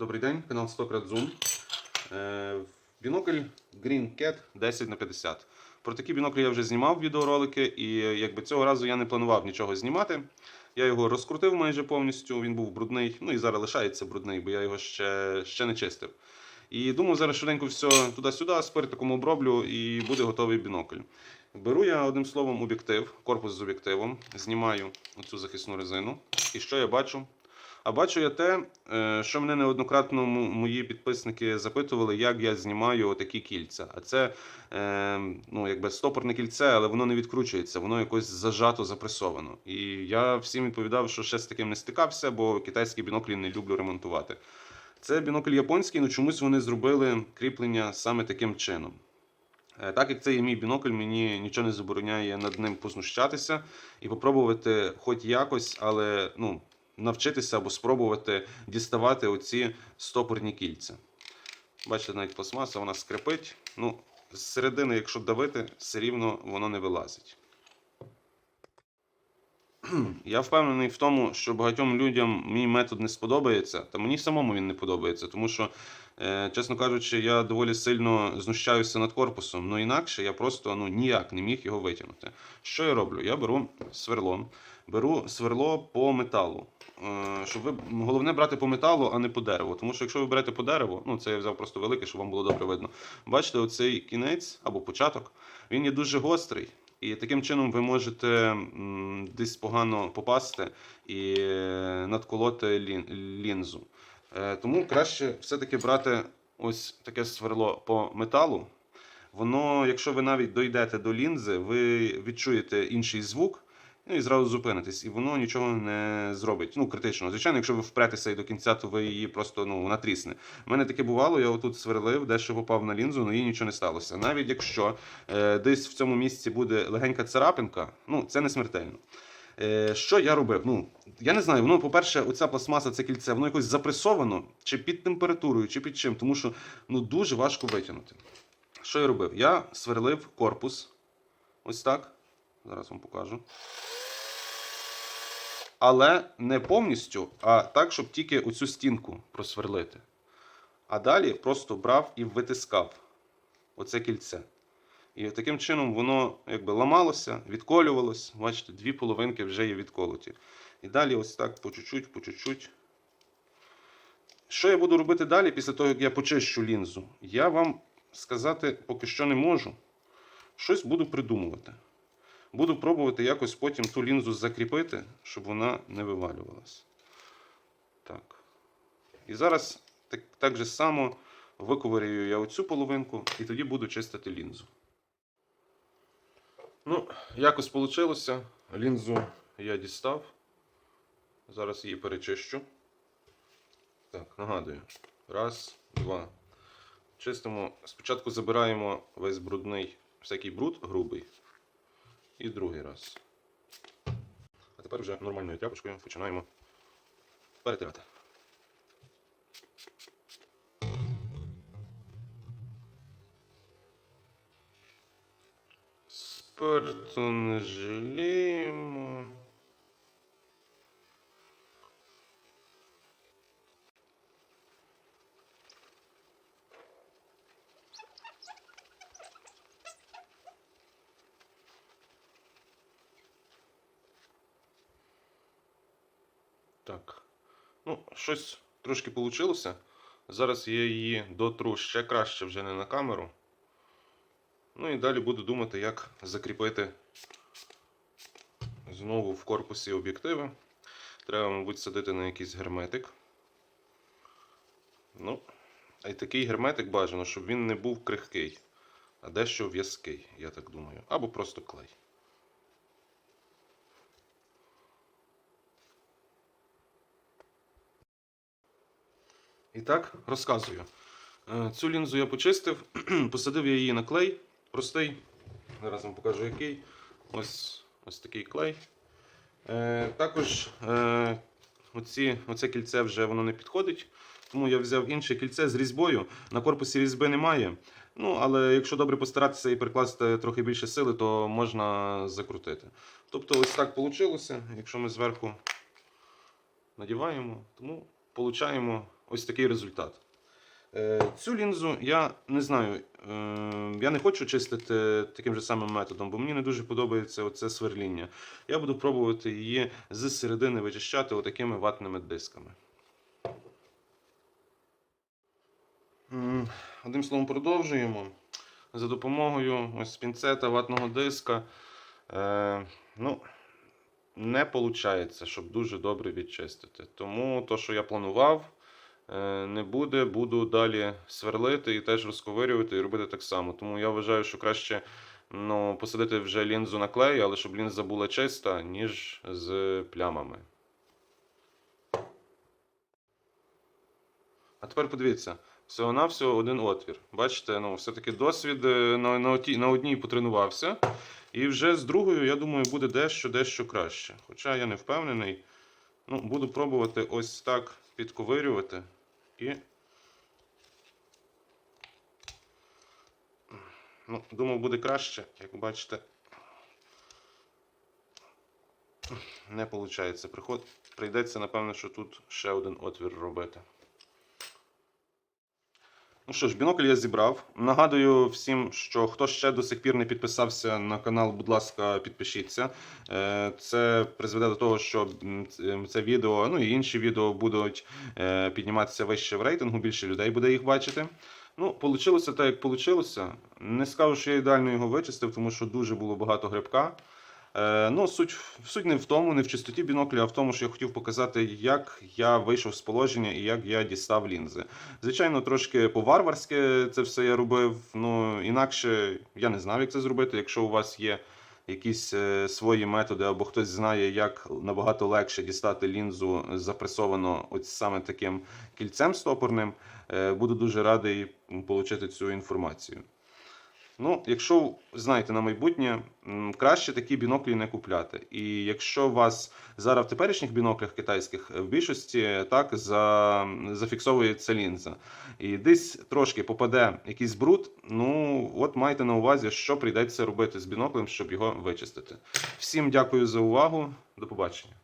Добрий день, канал 100 крат Zoom. Е, Бінокль Green Cat 10 на 50. Про такі біноклі я вже знімав відеоролики, і якби цього разу я не планував нічого знімати. Я його розкрутив майже повністю, він був брудний, ну і зараз лишається брудний, бо я його ще, ще не чистив. І думав, зараз швиденько все туди-сюди, спиртиком оброблю і буде готовий бінокль. Беру я одним словом об'єктив, корпус з об'єктивом, знімаю оцю захисну резину. І що я бачу? А бачу я те, е, що мене неоднократно мої підписники запитували, як я знімаю отакі кільця. А це е, ну, якби стопорне кільце, але воно не відкручується, воно якось зажато, запресовано. І я всім відповідав, що ще з таким не стикався, бо китайські біноклі не люблю ремонтувати. Це бінокль японський, але чомусь вони зробили кріплення саме таким чином. Е, Так як це є мій бінокль, мені нічого не забороняє над ним познущатися і попробувати хоч якось, але ну, навчитися або спробувати діставати оці стопорні кільця. Бачите, навіть пластмаса вона скрипить. Ну, з середини, якщо давити, все рівно воно не вилазить. Я впевнений в тому, що багатьом людям мій метод не сподобається, та мені самому він не подобається, тому що, чесно кажучи, я доволі сильно знущаюся над корпусом. Ну інакше я просто ну, ніяк не міг його витягнути. Що я роблю? Я беру сверло, беру сверло по металу. Е, Щоб ви головне брати по металу, а не по дереву. Тому що якщо ви берете по дереву, ну це я взяв просто велике, щоб вам було добре видно. Бачите, оцей кінець або початок, він є дуже гострий. І таким чином ви можете десь погано попасти і е, надколоти лін- лінзу. Е, Тому краще все-таки брати ось таке сверло по металу. Воно, якщо ви навіть дойдете до лінзи, ви відчуєте інший звук. Ну і зразу зупинитесь, і воно нічого не зробить. Ну, критично. Звичайно, якщо ви впретеся і до кінця, то ви її просто ну, вона трісне. У мене таке бувало, я отут сверлив, дещо попав на лінзу, але їй нічого не сталося. Навіть якщо е, десь в цьому місці буде легенька царапинка, ну це не смертельно. Е, що я робив? Ну, я не знаю, воно, по-перше, оця пластмаса, це кільце, воно якось запресовано, чи під температурою, чи під чим, тому що ну, дуже важко витягнути. Що я робив? Я сверлив корпус. Ось так. Зараз вам покажу. Але не повністю, а так, щоб тільки оцю стінку просверлити. А далі просто брав і витискав оце кільце. І таким чином воно якби ламалося, відколювалося. Бачите, дві половинки вже є відколоті. І далі ось так по чуть-чуть, по чуть-чуть. Що я буду робити далі після того, як я почищу лінзу? Я вам сказати поки що не можу. Щось буду придумувати. Буду пробувати якось потім ту лінзу закріпити, щоб вона не вивалювалась. Так. І зараз так, так же само виковирюю я оцю половинку і тоді буду чистити лінзу. Ну, якось вийшло. Лінзу я дістав. Зараз її перечищу. Так, нагадую. Раз, два. Чистимо. Спочатку забираємо весь брудний, всякий бруд грубий. І другий раз. А тепер вже нормальною тряпочкою починаємо перетирати. Спирту не жаліємо. Так. Ну, щось трошки вийшло. Зараз я її дотру ще краще вже не на камеру. Ну і далі буду думати, як закріпити знову в корпусі об'єктиви. Треба, мабуть, садити на якийсь герметик. Ну, й такий герметик бажано, щоб він не був крихкий, а дещо в'язкий, я так думаю. Або просто клей. І так, розказую. Е, Цю лінзу я почистив, посадив я її на клей. Простий. Зараз вам покажу який. Ось, ось такий клей. Е, також е, оці, оце кільце вже воно не підходить. Тому я взяв інше кільце з різьбою. На корпусі різьби немає. Ну, але якщо добре постаратися і прикласти трохи більше сили, то можна закрутити. Тобто, ось так вийшло. Якщо ми зверху надіваємо, тому получаємо ось такий результат. Е, Цю лінзу я не знаю, е, я не хочу чистити таким же самим методом, бо мені не дуже подобається оце сверління. Я буду пробувати її з середини вичищати отакими ватними дисками. Одним словом, продовжуємо. За допомогою ось пінцета ватного диска. Е, ну, не виходить, щоб дуже добре відчистити. Тому то, що я планував, не буде. Буду далі сверлити і теж розковирювати і робити так само. Тому я вважаю, що краще ну, посадити вже лінзу на клей, але щоб лінза була чиста, ніж з плямами. А тепер подивіться, всього-навсього один отвір. Бачите, ну, все-таки досвід е, на, на, на одній потренувався. І вже з другою, я думаю, буде дещо дещо краще. Хоча я не впевнений. Ну, буду пробувати ось так підковирювати. І. Ну, думав, буде краще, як бачите. Не виходить. Прийдеться, напевно, що тут ще один отвір робити. Ну що ж, бінокль я зібрав. Нагадую всім, що хто ще до сих пір не підписався на канал, будь ласка, підпишіться. Е, Це призведе до того, що це відео, ну і інші відео будуть е, підніматися вище в рейтингу, більше людей буде їх бачити. Ну, получилося так, як получилося. Не скажу, що я ідеально його вичистив, тому що дуже було багато грибка. Е, ну, суть, суть не в тому, не в чистоті бінокля, а в тому, що я хотів показати, як я вийшов з положення і як я дістав лінзи. Звичайно, трошки по-варварськи це все я робив. Ну, інакше я не знав, як це зробити. Якщо у вас є якісь е, свої методи, або хтось знає, як набагато легше дістати лінзу запресовано ось саме таким кільцем стопорним, е, буду дуже радий отримати цю інформацію. Ну, якщо знаєте на майбутнє, краще такі біноклі не купляти. І якщо вас зараз в теперішніх біноклях китайських в більшості так за, зафіксовується лінза, і десь трошки попаде якийсь бруд, ну от майте на увазі, що прийдеться робити з біноклем, щоб його вичистити. Всім дякую за увагу. До побачення.